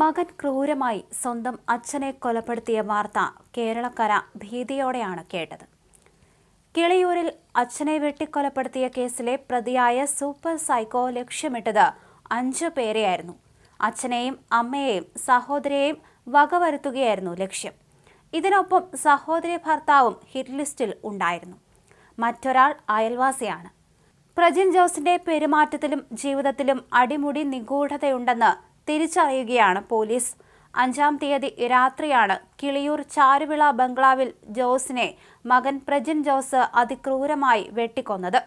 മകൻ ക്രൂരമായി സ്വന്തം അച്ഛനെ കൊലപ്പെടുത്തിയ വാർത്ത കേരളക്കര ഭീതിയോടെയാണ് കേട്ടത്. കിളിയൂരിൽ അച്ഛനെ വെട്ടിക്കൊലപ്പെടുത്തിയ കേസിലെ പ്രതിയായ സൂപ്പർ സൈക്കോ ലക്ഷ്യമിട്ടത് അഞ്ചു പേരെയായിരുന്നു. അച്ഛനെയും അമ്മയെയും സഹോദരിയെയും വകവരുത്തുകയായിരുന്നു ലക്ഷ്യം. ഇതിനൊപ്പം സഹോദരി ഭർത്താവും ഹിറ്റ് ലിസ്റ്റിൽ ഉണ്ടായിരുന്നു. മറ്റൊരാൾ അയൽവാസിയാണ്. പ്രജിൻ ജോസിന്റെ പെരുമാറ്റത്തിലും ജീവിതത്തിലും അടിമുടി നിഗൂഢതയുണ്ടെന്ന് തിരിച്ചറിയുകയാണ് പോലീസ്. അഞ്ചാം തീയതി രാത്രിയാണ് കിളിയൂർ ചാരുവിള ബംഗ്ലാവിൽ ജോസിനെ മകൻ പ്രജിൻ ജോസ് അതിക്രൂരമായി വെട്ടിക്കൊന്നത്.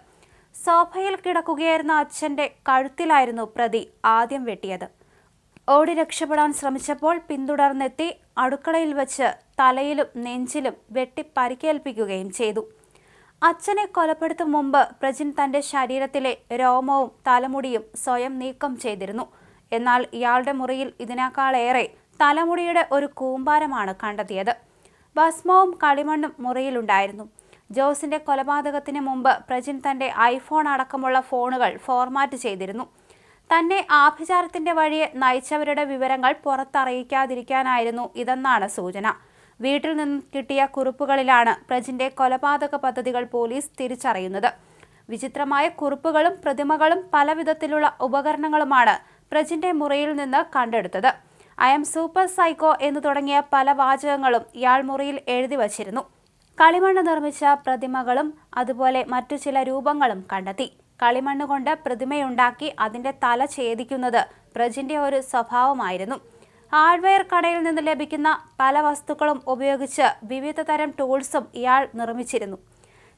സോഫയിൽ കിടക്കുകയായിരുന്ന അച്ഛന്റെ കഴുത്തിലായിരുന്നു പ്രതി ആദ്യം വെട്ടിയത്. ഓടി രക്ഷപ്പെടാൻ ശ്രമിച്ചപ്പോൾ പിന്തുടർന്നെത്തി അടുക്കളയിൽ വച്ച് തലയിലും നെഞ്ചിലും വെട്ടി പരിക്കേൽപ്പിക്കുകയും ചെയ്തു. അച്ഛനെ കൊലപ്പെടുത്തും മുമ്പ് പ്രജിൻ തന്റെ ശരീരത്തിലെ രോമവും തലമുടിയും സ്വയം നീക്കം ചെയ്തിരുന്നു. എന്നാൽ ഇയാളുടെ മുറിയിൽ ഇതിനേക്കാളേറെ തലമുടിയുടെ ഒരു കൂമ്പാരമാണ് കണ്ടെത്തിയത്. ഭസ്മവും കളിമണ്ണും മുറിയിലുണ്ടായിരുന്നു. ജോസിന്റെ കൊലപാതകത്തിന് മുമ്പ് പ്രജിൻ തന്റെ ഐഫോൺ അടക്കമുള്ള ഫോണുകൾ ഫോർമാറ്റ് ചെയ്തിരുന്നു. തന്നെ ആഭിചാരത്തിന്റെ വഴിയെ നയിച്ചവരുടെ വിവരങ്ങൾ പുറത്തറിയിക്കാതിരിക്കാനായിരുന്നു ഇതെന്നാണ് സൂചന. വീട്ടിൽ നിന്ന് കിട്ടിയ കുറിപ്പുകളിലാണ് പ്രജിന്റെ കൊലപാതക പദ്ധതികൾ പോലീസ് തിരിച്ചറിയുന്നത്. വിചിത്രമായ കുറിപ്പുകളും പ്രതിമകളും പലവിധത്തിലുള്ള ഉപകരണങ്ങളുമാണ് പ്രജിന്റെ മുറിയിൽ നിന്ന് കണ്ടെടുത്തത്. ഐ എം സൂപ്പർ സൈക്കോ എന്ന് തുടങ്ങിയ പല വാചകങ്ങളും ഇയാൾ മുറിയിൽ എഴുതി വച്ചിരുന്നു. കളിമണ്ണ് നിർമ്മിച്ച പ്രതിമകളും അതുപോലെ മറ്റു ചില രൂപങ്ങളും കണ്ടെത്തി. കളിമണ്ണ് കൊണ്ട് പ്രതിമയുണ്ടാക്കി അതിന്റെ തല ഛേദിക്കുന്നത് പ്രജിന്റെ ഒരു സ്വഭാവമായിരുന്നു. ഹാർഡ്വെയർ കടയിൽ നിന്ന് ലഭിക്കുന്ന പല വസ്തുക്കളും ഉപയോഗിച്ച് വിവിധ തരം ടൂൾസും ഇയാൾ നിർമ്മിച്ചിരുന്നു.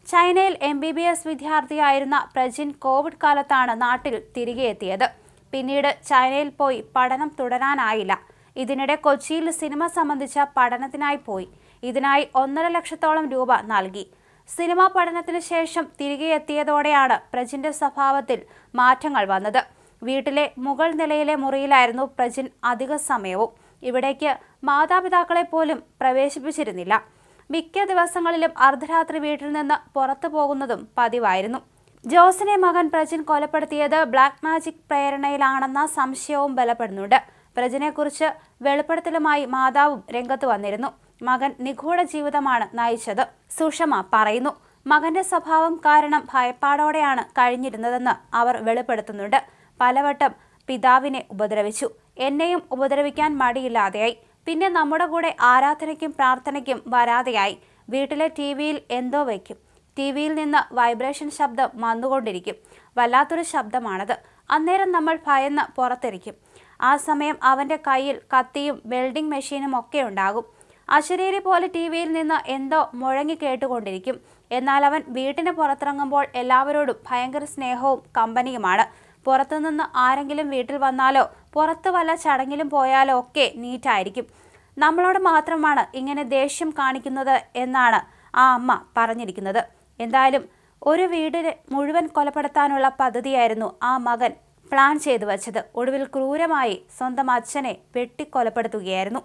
ചൈനയിൽ എം ബി ബി എസ് വിദ്യാർത്ഥിയായിരുന്ന പ്രജിൻ കോവിഡ് കാലത്താണ് നാട്ടിൽ തിരികെ എത്തിയത്. പിന്നീട് ചൈനയിൽ പോയി പഠനം തുടരാനായില്ല. ഇതിനിടെ കൊച്ചിയിൽ സിനിമ സംബന്ധിച്ച പഠനത്തിനായി പോയി. ഇതിനായി ഒന്നര ലക്ഷത്തോളം രൂപ നൽകി. സിനിമാ പഠനത്തിന് ശേഷം തിരികെ എത്തിയതോടെയാണ് പ്രജിന്റെ സ്വഭാവത്തിൽ മാറ്റങ്ങൾ വന്നത്. വീട്ടിലെ മുകൾ നിലയിലെ മുറിയിലായിരുന്നു പ്രജിൻ അധിക സമയവും. ഇവിടേക്ക് മാതാപിതാക്കളെ പോലും പ്രവേശിപ്പിച്ചിരുന്നില്ല. മിക്ക ദിവസങ്ങളിലും അർദ്ധരാത്രി വീട്ടിൽ നിന്ന് പുറത്തു പോകുന്നതും പതിവായിരുന്നു. ജോസിനെ മകൻ പ്രജിൻ കൊലപ്പെടുത്തിയത് ബ്ലാക്ക് മാജിക് പ്രേരണയിലാണെന്ന സംശയവും ബലപ്പെടുന്നുണ്ട്. പ്രജിനെക്കുറിച്ച് വെളിപ്പെടുത്തലുമായി മാതാവും രംഗത്ത് വന്നിരുന്നു. മകൻ നിഗൂഢ ജീവിതമാണ് നയിച്ചത് സുഷമ പറയുന്നു. മകന്റെ സ്വഭാവം കാരണം ഭയപ്പാടോടെയാണ് കഴിഞ്ഞിരുന്നതെന്ന് അവർ വെളിപ്പെടുത്തുന്നുണ്ട്. പലവട്ടം പിതാവിനെ ഉപദ്രവിച്ചു. എന്നെയും ഉപദ്രവിക്കാൻ മടിയില്ലാതെയായി. പിന്നെ നമ്മുടെ കൂടെ ആരാധനയ്ക്കും പ്രാർത്ഥനയ്ക്കും വരാതെയായി. വീട്ടിലെ ടി വിയിൽ എന്തോ വയ്ക്കും. ടി വിയിൽ നിന്ന് വൈബ്രേഷൻ ശബ്ദം വന്നുകൊണ്ടിരിക്കും. വല്ലാത്തൊരു ശബ്ദമാണത്. അന്നേരം നമ്മൾ ഭയന്ന് പുറത്തിരിക്കും. ആ സമയം അവന്റെ കയ്യിൽ കത്തിയും വെൽഡിംഗ് മെഷീനും ഒക്കെ ഉണ്ടാകും. അശരീരി പോലെ ടി വിയിൽ നിന്ന് എന്തോ മുഴങ്ങി കേട്ടുകൊണ്ടിരിക്കും. എന്നാൽ അവൻ വീട്ടിന് പുറത്തിറങ്ങുമ്പോൾ എല്ലാവരോടും ഭയങ്കര സ്നേഹവും കമ്പനിയുമാണ്. പുറത്തുനിന്ന് ആരെങ്കിലും വീട്ടിൽ വന്നാലോ പുറത്ത് വല്ല ചടങ്ങിലും പോയാലോ ഒക്കെ നീറ്റായിരിക്കും. നമ്മളോട് മാത്രമാണ് ഇങ്ങനെ ദേഷ്യം കാണിക്കുന്നത് എന്നാണ് ആ അമ്മ പറഞ്ഞിരിക്കുന്നത്. എന്തായാലും ഒരു വീടിനെ മുഴുവൻ കൊലപ്പെടുത്താനുള്ള പദ്ധതിയായിരുന്നു ആ മകൻ പ്ലാൻ ചെയ്തു വച്ചത്. ഒടുവിൽ ക്രൂരമായി സ്വന്തം അച്ഛനെ വെട്ടിക്കൊലപ്പെടുത്തുകയായിരുന്നു.